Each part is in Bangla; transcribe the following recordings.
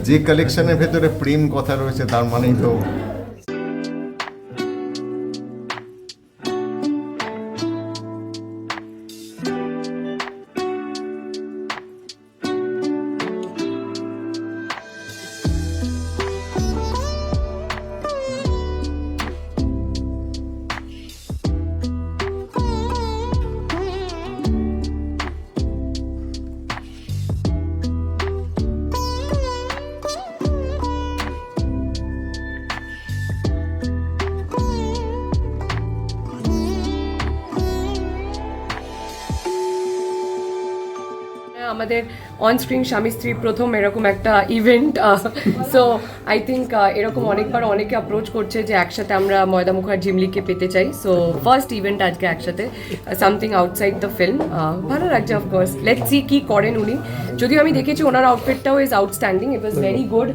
যে কালেকশনের ভেতরে প্রেম কথা রয়েছে তার মানেই তো আমাদের অন স্ক্রিন স্বামী স্ত্রী প্রথম এরকম একটা ইভেন্ট সো আই থিঙ্ক এরকম অনেকবার অনেকে অ্যাপ্রোচ করছে যে একসাথে আমরা ময়দা মুখার ঝিমলিকে পেতে চাই। সো ফার্স্ট ইভেন্ট আজকে একসাথে সামথিং আউটসাইড দ্য ফিল্ম ভালো লাগছে অফকোর্স লেট সি কী করেন উনি। যদিও আমি দেখেছি ওনার আউটফিটটাও is outstanding it was very good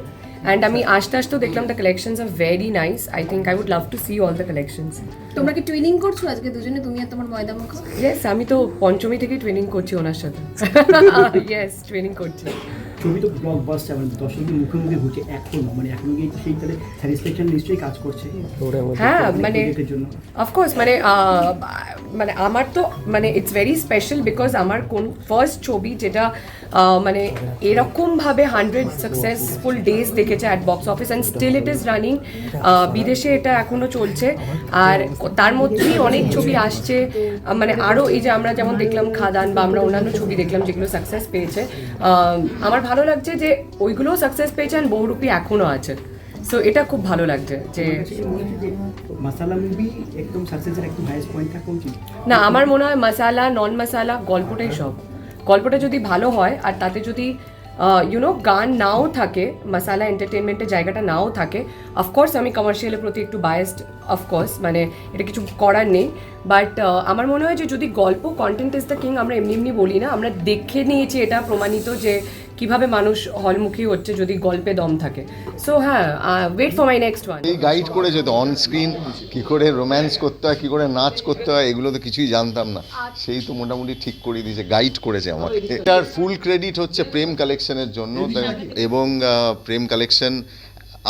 and আমি আসতে আসতেও দেখলাম the collections R very nice I think I would love to see all the collections তোমরা কি টুইনিং করছ আজকে দুজনে? তুমি আর তোমার ময়দা মুখ? ইয়েস আমি তো পঞ্চমী থেকে ট্রেনিং করছি ওনার সাথে। ইয়েস ট্রেনিং করছি। ছবি তো ব্লকবাস্টার মানে দর্শকদের মুখে মুখে ঘুরছে এখনও মানে এখনও গিয়ে সেই তাহলে স্যাটিসফ্যাকশন নিশ্চয়ই কাজ করছে। হ্যাঁ মানে অফকোর্স মানে মানে আমার তো মানে ইটস ভেরি স্পেশাল বিকজ আমার কোন ফার্স্ট ছবি যেটা মানে এরকমভাবে হান্ড্রেড সাকসেসফুল ডেজ দেখেছে at box office and still it is running বিদেশে এটা এখনও চলছে। আর তার মধ্যেই অনেক ছবি আসছে মানে আরও এই যে আমরা যেমন দেখলাম খাদান বা আমরা অন্যান্য ছবি দেখলাম যেগুলো সাকসেস পেয়েছে আহ, আমার ভালো লাগছে যে ওইগুলোও সাকসেস পেয়েছে বহুরূপী এখনও আছে সো এটা খুব ভালো লাগছে যে মাসালা মুভি একদম সাকসেসের একদম হাইয়েস্ট পয়েন্ট থাকা উচিত না আমার মনে হয় মশালা নন মশালা গল্পটাই সব। গল্পটা যদি ভালো হয় আর তাতে যদি ইউনো গান নাও থাকে মশালা এন্টারটেনমেন্টের জায়গাটা নাও থাকে অফকোর্স আমি কমার্শিয়ালের প্রতি একটু বায়াসড অফকোর্স মানে এটা কিছু করার নেই। বাট আমার মনে হয় যে যদি গল্প কন্টেন্ট ইজ দ্য কিং আমরা এমনি এমনি বলি না আমরা দেখে নিয়েছি এটা প্রমাণিত যে কীভাবে মানুষ হলমুখী হচ্ছে যদি গল্পে দম থাকে? সো হ্যাঁ wait for my next one এই গাইড করেছে তো অন স্ক্রিন কি করে রোম্যান্স করতে হয়, কি করে নাচ করতে হয়, এগুলো তো কিছুই জানতাম না। সেই তো মোটামুটি ঠিক করে দিয়েছে গাইড করেছে আমাকে। এটার ফুল ক্রেডিট হচ্ছে প্রেম কালেকশনের জন্য। এবং প্রেম কালেকশন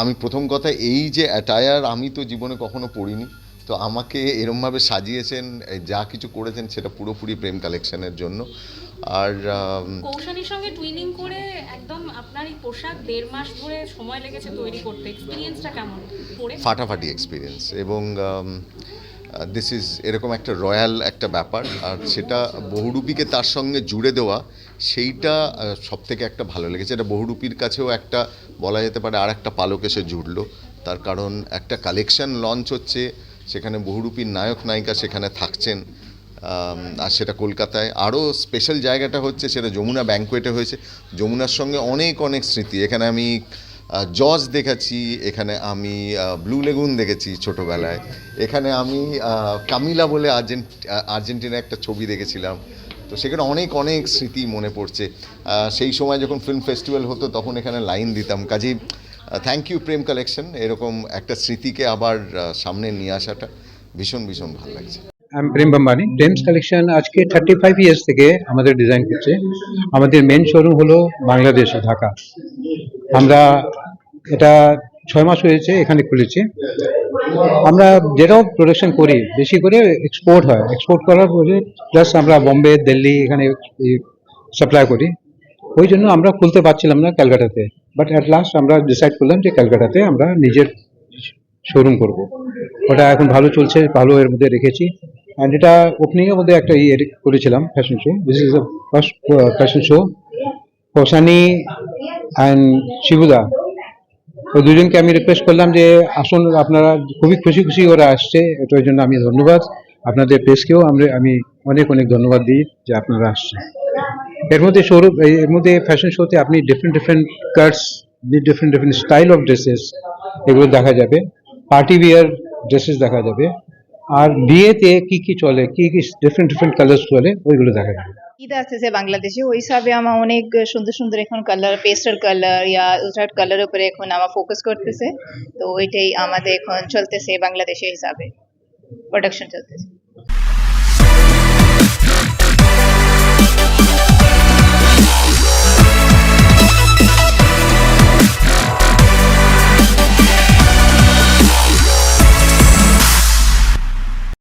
আমি প্রথম কথা, এই যে অ্যাটায়ার আমি তো জীবনে কখনো পড়িনি তো আমাকে এরমভাবে সাজিয়েছেন যা কিছু করেছেন, সেটা পুরোপুরি প্রেম কালেকশনের জন্য। আর আম, কৌশানীর সঙ্গে টুইনিং করে একদম আপনার এই পোশাক দেড় মাস ধরে সময় লেগেছে তৈরি করতে। এক্সপিরিয়েন্সটা কেমন? পরে ফাটাফাটি এক্সপিরিয়েন্স এবং দিস ইজ এরকম একটা রয়্যাল একটা ব্যাপার। আর সেটা বহুরূপীকে তার সঙ্গে জুড়ে দেওয়া সেইটা সব থেকে একটা ভালো লেগেছে। এটা বহুরূপীর কাছেও একটা বলা যেতে পারে আর একটা পালক এসে জুড়লো। তার কারণ একটা কালেকশন লঞ্চ হচ্ছে সেখানে বহুরূপীর নায়ক নায়িকা সেখানে থাকছেন। আর সেটা কলকাতায়। আরও স্পেশাল জায়গাটা হচ্ছে সেটা যমুনা ব্যাঙ্কোয়েটে হয়েছে। যমুনার সঙ্গে অনেক অনেক স্মৃতি। এখানে আমি জজ দেখেছি, এখানে আমি ব্লু লেগুন দেখেছি ছোটোবেলায়। এখানে আমি কামিলা বলে আর্জেন্ট আর্জেন্টিনা একটা ছবি দেখেছিলাম। তো সেখানে অনেক অনেক স্মৃতি মনে পড়ছে। সেই সময় যখন ফিল্ম ফেস্টিভ্যাল হতো, তখন এখানে লাইন দিতাম। কাজেই থ্যাংক ইউ প্রেম কালেকশন এরকম একটা স্মৃতিকে আবার সামনে নিয়ে আসাটা ভীষণ ভীষণ ভালো লাগছে। আমি প্রেম বাম্বানি প্রেমস কালেকশন আজকে থার্টি ফাইভ ইয়ার্স থেকে আমাদের ডিজাইন করছে। আমাদের মেন শোরুম হলো বাংলাদেশে ঢাকা। আমরা এটা ছয় মাস হয়েছে এখানে খুলেছি। আমরা যেটাও প্রোডাকশন করি, বেশি করে এক্সপোর্ট হয়। এক্সপোর্ট করার পরে প্লাস আমরা বোম্বে দিল্লি এখানে সাপ্লাই করি। ওই জন্য আমরা খুলতে পারছিলাম না ক্যালকাটাতে। বাট অ্যাট লাস্ট আমরা ডিসাইড করলাম যে ক্যালকাটাতে আমরা নিজের শোরুম করব। ওটা এখন ভালো চলছে, ভালো এর মধ্যে রেখেছি। অ্যান্ড এটা ওপেনিং এর মধ্যে একটা ইয়ে করেছিলাম fashion show this is first fashion show হোসানি and শিবুদা। ওই দুজনকে আমি রিকোয়েস্ট করলাম যে, আসুন, আপনারা খুবই খুশি খুশি ওরা আসছে, এটার জন্য আমি ধন্যবাদ। আপনাদের প্রেসকেও আমরা, আমি অনেক অনেক ধন্যবাদ দিই যে আপনারা আসছেন। এর মধ্যে শোরুম এর মধ্যে ফ্যাশন শোতে আপনি different different cuts different different style of dresses এগুলো দেখা যাবে। পার্টি বিয়ার ড্রেসেস দেখা যাবে। আর বিয়েতে কি কি চলে? কি কি ডিফারেন্ট ডিফারেন্ট কালার চলে? ওইগুলো দেখা যাবে। ঈদ আসতেছে বাংলাদেশে, ওই হিসাবে আমার অনেক সুন্দর সুন্দর এখন কালার পেস্টাল কালার ইয়া উলটাট কালার উপরে এখন আমার ফোকাস করতেছে। তো ওইটাই আমাদের এখন চলতেছে বাংলাদেশের হিসাবে প্রোডাকশন চলতেছে।